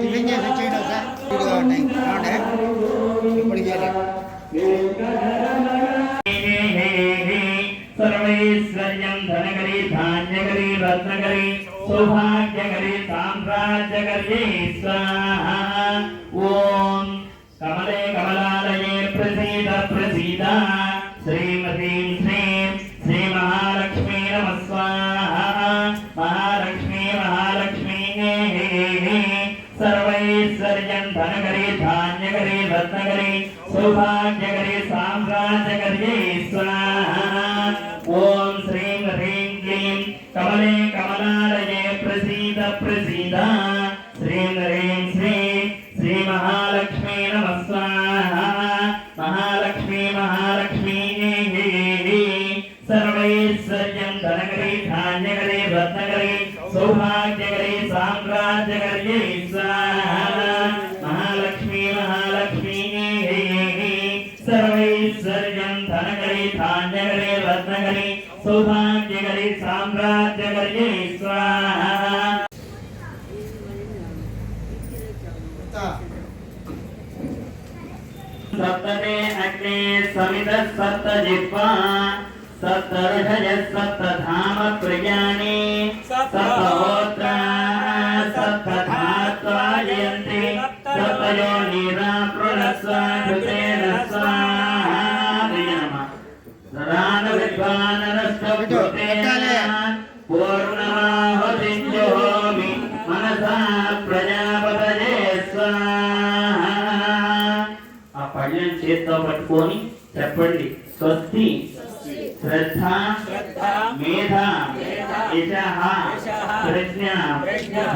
Tiffin చేసి వచ్చేయండి ఒకసారి ఇదిగో ఉన్నాయి ఏమండి ఇప్పటికి చేయలేదు సర్వైశ్వర్యం ధనకరి స్వాహ. ఓం. కమలే కమలాలయే ప్రసీద ప్రసీదా. సౌభాగ్యకరి సామ్రాజ్యకరి స్వాహ ఓం శ్రీం హ్రీం క్లీం కమలే కమలాలయే ప్రసీద ప్రసీద శ్రీం హ్రీం శ్రీ శ్రీ మహాలక్ష్మీ నమ స్వాహ మహాలక్ష్మీ మహాలక్ష్మీ సర్వైశ్వర్యం ధనకరి ధాన్యకరి రత్నకరి సౌభాగ్యకరి సామ్రాజ్యకరి सप्तमे अग्ने समिद सप्त जिह्वा सप्तर्षयः सप्त धाम प्रियाणि सप्तहोत्रा सप्त धात्वा जयन्ति सप्तयो निरापृणस्वा कृते పళ్ళని చేత్తో పట్టుకొని చెప్పండి. స్వస్తి శ్రద్ధ మేధ యశః ప్రజ్ఞ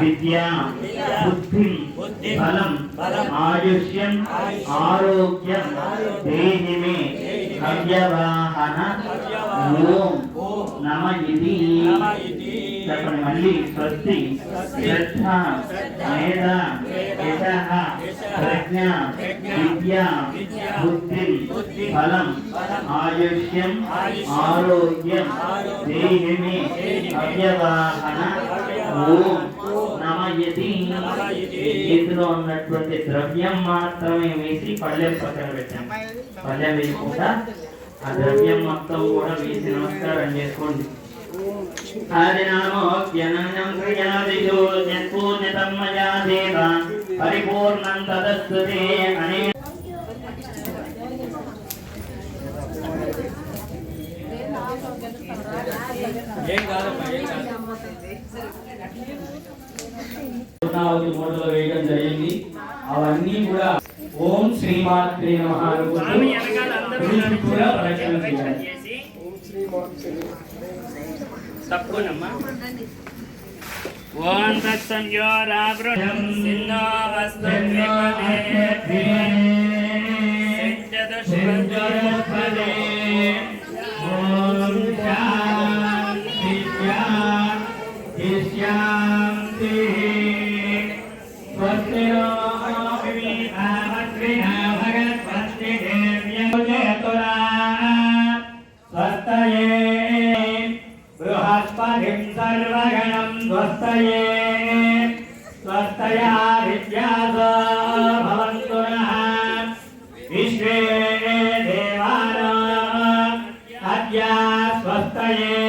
విద్య బుద్ధి బలం ఆయుష్యం ఆరోగ్యం దేహి మే అవ్యవాహన ఓం నమ ఇది. చెప్పండి మళ్ళీ స్వస్తి శ్రద్ధ మేధ యశః ప్రజ్ఞ విద్య బుద్ధి ఫలం ఆయుష్యం ఆరోగ్యం దేహిని అవ్యవాహన ఓం చేతిలో ఉన్నటువంటి ద్రవ్యం మాత్రమే వేసి పళ్ళెం పక్కన పెట్టాం పళ్ళెం వేయకుండా ఆ ద్రవ్యం మొత్తం కూడా వేసి నమస్కారం చేసుకోండి. ఆదినామోక్య నన్నం క్రియాదిజో జత్పూన్యతమ్మయా దేవా. పరిపూర్ణం తదస్తు అనే. ఏం వేయడం జరిగింది. అవన్నీ కూడా ఓం శ్రీమాత్రి నమః తప్పకుండా ॐ तत्संयोरावृणं सिन्नो वस्तु सिञ्चतुष्पदे బృహస్పతిం సర్వగణం స్వస్తయే స్వస్తయా విద్యాసో భవంతు నః విశ్వే దేవానో అద్య స్వస్తయే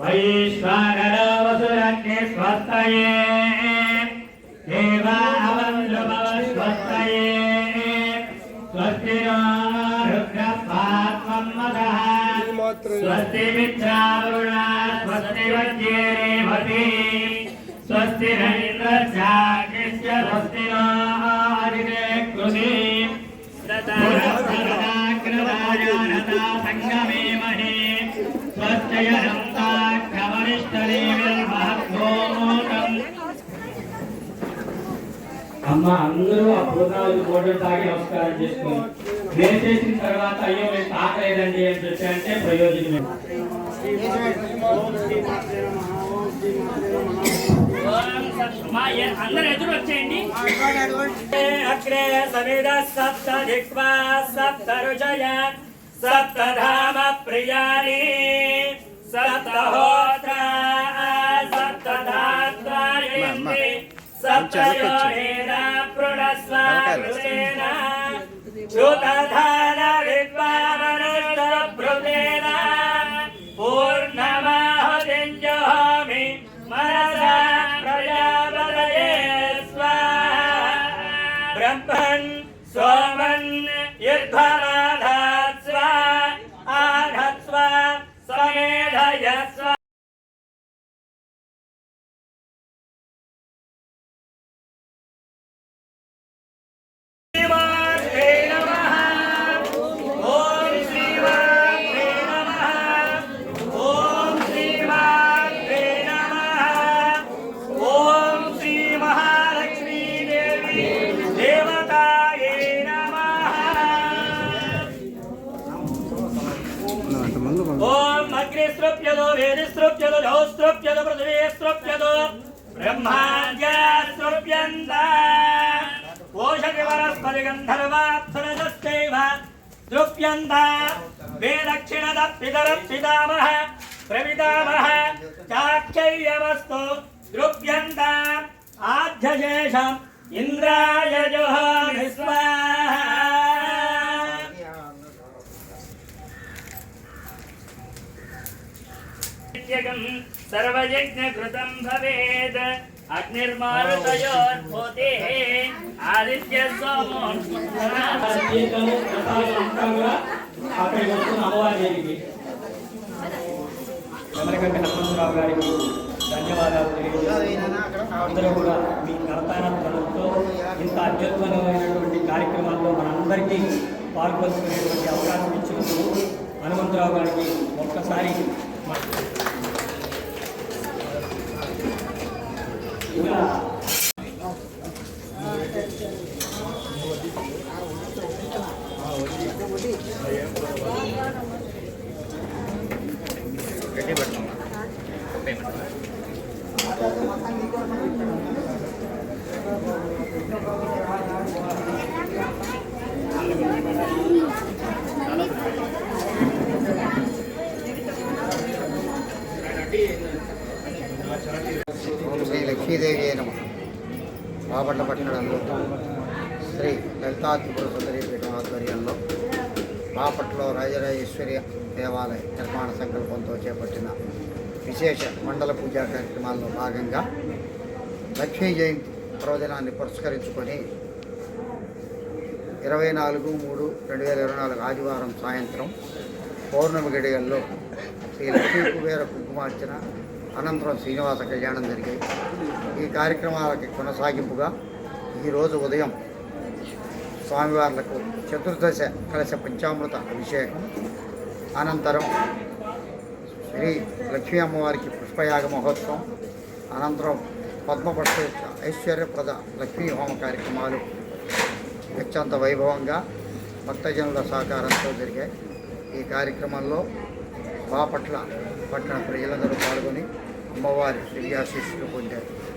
వైశ్వానరో వసురగ్ని స్వస్తయే దేవావల్లుభవ స్వస్తి మిత్రావరుణ స్వస్తి వజ్యేరేవతి స్వస్తి రైంద్రచాగ్నిశ్చ స్వస్తి నో ఆదితే కృతి పురస్కృతాగ్రదాయానతా సంగమే మహే స్వస్యయంతాగ్రమనిష్టదేవిర్మహద్భూతం అమ్మ అందరూ ఆ పూర్ణావతి బోర్డు తాగి నమస్కారం చేసుకోండి నేను చేసిన తర్వాత అయ్యో మేము తాకలేదండి అని చెప్పి అంటే ప్రయోజనం అందరు ఎదురు వచ్చేయండి. సప్త దిక్వా సప్త సప్త సప్త హోత్ర જો તારા स्त्रप्यदो वेदिस्त्रप्यदो जौस्त्रप्यदो पृथिवीस्त्रप्यदो ब्रह्माद्यास्त्रप्यन्त ओषधिवरस्पतिगन्धर्वाप्सरसश्चैव द्रुप्यन्त। वेदक्षिणदप्पितरप्पितामह, प्रवितामह चाक्षय्यवस्तु द्रुप्यन्त। आध्यशेषम् इन्द्राय जोहामि स्वाहा సర్వయజ్ఞకృతం భవేద్ అగ్నిర్మారుతయోద్భూతే ఆదిత్య సోమో అక్కడికి వస్తున్న అమ్మవారి ధన్యవాదాలు అందరూ కూడా మీ కరతాన తనంతో ఇంత అత్యుత్తమైనటువంటి కార్యక్రమాల్లో మనందరికీ పాల్పంచుకునేటువంటి అవకాశం ఇచ్చినందుకు హనుమంతరావు గారికి ఒక్కసారి మా- ఇలా ఓం శ్రీ లక్ష్మీదేవి నమ బాపట్ల పట్టణంలో శ్రీ లలితా త్రిపుర సుందరి పీఠం ఆధ్వర్యంలో బాపట్లో రాజరాజేశ్వరి దేవాలయ నిర్మాణ సంకల్పంతో చేపట్టిన విశేష మండల పూజా కార్యక్రమాల్లో భాగంగా లక్ష్మీ జయంతి పర్వదినాన్ని పురస్కరించుకొని ఇరవై నాలుగు మూడు రెండు వేల ఇరవై నాలుగు ఆదివారం సాయంత్రం పౌర్ణమి గడియల్లో శ్రీ లక్ష్మీ కుబేర కుంకుమార్చన అనంతరం శ్రీనివాస కళ్యాణం జరిగాయి. ఈ కార్యక్రమాలకి కొనసాగింపుగా ఈరోజు ఉదయం స్వామివార్లకు చతుర్దశ కలశ పంచామృత అభిషేకం అనంతరం శ్రీ లక్ష్మీ అమ్మవారికి పుష్పయాగ మహోత్సవం అనంతరం పద్మపక్ష ఐశ్వర్యప్రద లక్ష్మీ హోమ కార్యక్రమాలు అత్యంత వైభవంగా భక్తజనుల సహకారంతో జరిగాయి. ఈ కార్యక్రమంలో బాపట్ల పట్టణ ప్రజలందరూ పాల్గొని అమ్మవారి శ్రీయాశీస్సులు పొందారు.